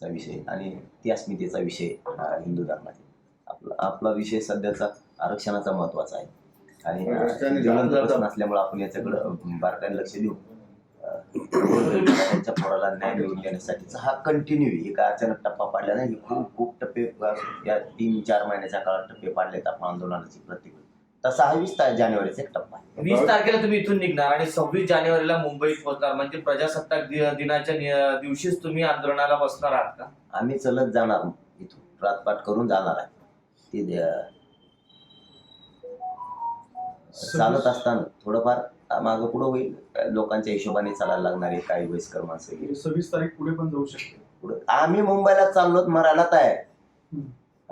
चा विषय आणि ती अस्मितेचा विषय हा हिंदू धर्माचा आपला आपला विषय सध्याचा आरक्षणाचा महत्त्वाचा आहे. आणि ज्वलंत. प्रश्न असल्यामुळे आपण याच्याकडे बारकाईने लक्ष देऊ. त्यांच्या पोराला न्याय मिळवून देण्यासाठीचा हा कंटिन्यू आहे. एका अचानक टप्पा पाडला नाही हे खूप खूप टप्पे या तीन चार महिन्याच्या काळात टप्पे पाडलेत आपण आंदोलनाची प्रत्येक तसा हा वीस जानेवारीचा एक टप्पा आहे. वीस तारखेला तुम्ही इथून निघणार आणि सव्वीस जानेवारीला मुंबईत पोहोचणार. म्हणजे प्रजासत्ताक दि- दिनाच्या नि- दिवशीच तुम्ही आंदोलनाला बसणार आहात का? आम्ही चलत जाणार इथून. प्रातपाठ करून जाणार आहे. ते चालत असताना थोडंफार मागं पुढं होईल. लोकांच्या हिशोबाने चालायला लागणार आहे. काही वयस्कर माणसं. सव्वीस तारीख पुढे पण जाऊ शकते. पुढं आम्ही मुंबईला चाललोत मरायला तयार.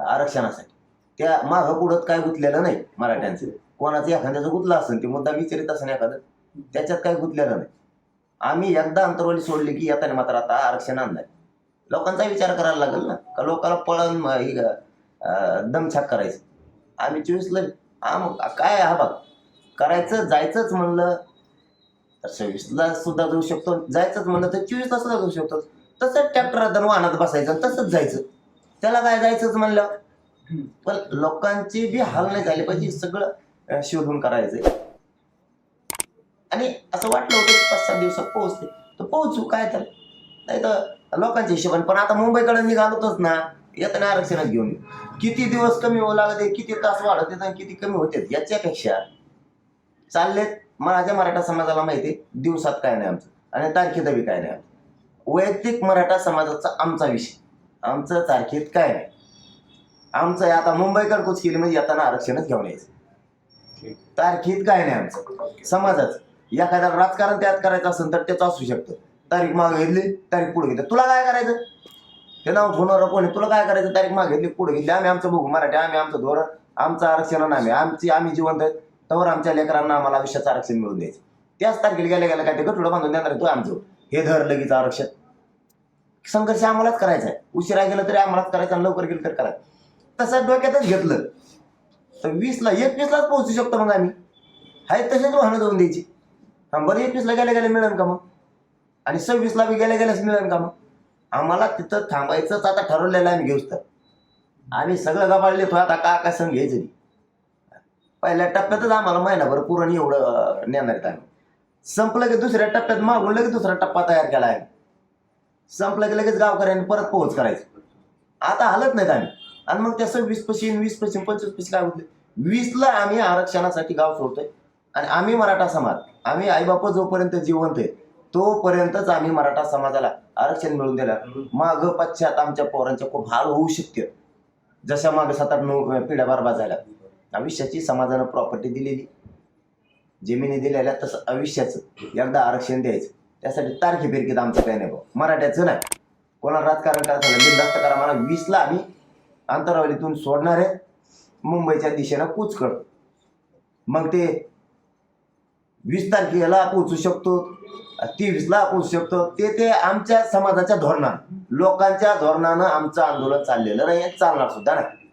आरक्षणासाठी. त्या मागं पुढत काय गुंतलेलं नाही मराठ्यांचं. कोणाचं एखाद्याचं गुंतलं असेल ते मुद्दा विचारित असेल एखादं त्याच्यात काय गुंतलेलं नाही. आम्ही एकदा अंतरवाली सोडली की येताना मात्र आता आरक्षण आणणार लोकांचा विचार करायला लागेल ना. का लोकांना पळण ही दमछाक करायचं? आम्ही चोवीसला आम काय हा बघ करायचं जायचंच म्हणलं तर सव्वीसला सुद्धा जाऊ शकतो. जायचंच म्हणलं तर चोवीसला सुद्धा जाऊ शकतो. तसंच ट्रॅक्टर वाहनात बसायचं तसंच जायचं. त्याला काय जायचंच म्हणलं? पण लोकांची बी हाल नाही झाले पाहिजे सगळं शोधून करायचंय आणि असं वाटलं होतं की पाच सात दिवसात पोहोचते तर पोहोचू काय तर. नाही तर लोकांच्या हिशोबाने पण आता मुंबईकडे निघालोतच ना येताना आरक्षणात घेऊन किती दिवस कमी होऊ लागते किती तास वाढत आहेत आणि किती कमी होते याच्यापेक्षा चाललेत माझ्या मराठा समाजाला माहिती आहे, दिवसात काय नाही आमचं. आणि तारखेत बी काय नाही आमचं. वैयक्तिक मराठा समाजाचा आमचा विषय. आमचं तारखेत काय नाही. आमचं आता मुंबईकर कुच केली म्हणजे येताना आरक्षणच घेऊन यायचं. तारखेत काय नाही आमचं. समाजाच. एखादा राजकारण त्यात करायचं असेल तर त्याचं असू शकतं. तारीख मागे घेतली तारीख पुढे घेतली. तुला काय करायचं? ते नाव फोनवर कोणी तुला काय करायचं? तारीख मागे घेतली पुढे घेतली. आम्ही आमचं बघू मराठी आम्ही आमचं धोरण आमचं आरक्षण आम्ही आमची आम्ही जिवंत आहेत. तर आमच्या लेकरांना आम्हाला आयुष्याचं आरक्षण मिळून द्यायचं. त्याच तारखेला गेल्या गेल्या काय ते गठुडं बांधून देणार तू आमचं. हे धर लगेच आरक्षण. संघर्ष आम्हालाच करायचा आहे. उशिरा गेलं तरी आम्हालाच करायचं आणि लवकर गेलं तर करायचं. तसं डोक्यातच घेतलं. तर वीसला एकवीसलाच पोहोचू शकतो मग आम्ही. हाय तसेच वाहनं जाऊन द्यायची. हां बरं एकवीसला गेल्या गेल्या मिळेल का मग? आणि सव्वीसला बी गेल्या गेल्याच मिळेल का मग? आम्हाला तिथं थांबायचंच आता ठरवलेलं आहे आम्ही घेऊच तर. आम्ही सगळं गबाळले तो आता का काय संग घ्यायचं पहिल्या टप्प्यातच आम्हाला महिनाभर पुरण एवढं नेणार आहेत आम्ही. संपलं की दुसऱ्या टप्प्यात मागून लगेच दुसरा टप्पा तयार केला आहे. संपलं की लगेच गावकऱ्यांनी परत पोहोच करायचं. आता हलत नाहीत आम्ही. आणि मग त्याचं वीस पशी वीस पशी पंचवीस पशी काय होते वीसला आम्ही आरक्षणासाठी गाव सोडतोय. आणि आम्ही मराठा समाज आम्ही आईबाप जोपर्यंत जिवंत आहे तोपर्यंतच आम्ही मराठा समाजाला आरक्षण मिळून दिलं. माग पश्चात आमच्या पोरांच्या खूप हाल होऊ शकते. जशा माग सात आठ नऊ पिढ्या बरबाद झाल्या. आयुष्याची समाजानं प्रॉपर्टी दिलेली. जमिनी दिलेल्या तसं आयुष्याचं. एकदा आरक्षण द्यायचं. त्यासाठी तारखे फिरकीत आमचं काही नाही भाऊ. मराठ्याचं नाही. कोणाला राजकारण करायचं झालं बिनधास्त करा मला वीसला आम्ही अंतरावलीतून सोडणार आहे मुंबईच्या दिशेनं कूच करतो मग ते वीस तारखेला पोहोचू शकतो तीसला पोहोचू शकतो. ते ते आमच्या समाजाच्या धोरणानं लोकांच्या धोरणानं आमचं आंदोलन चाललेलं नाही चालणार सुद्धा नाही.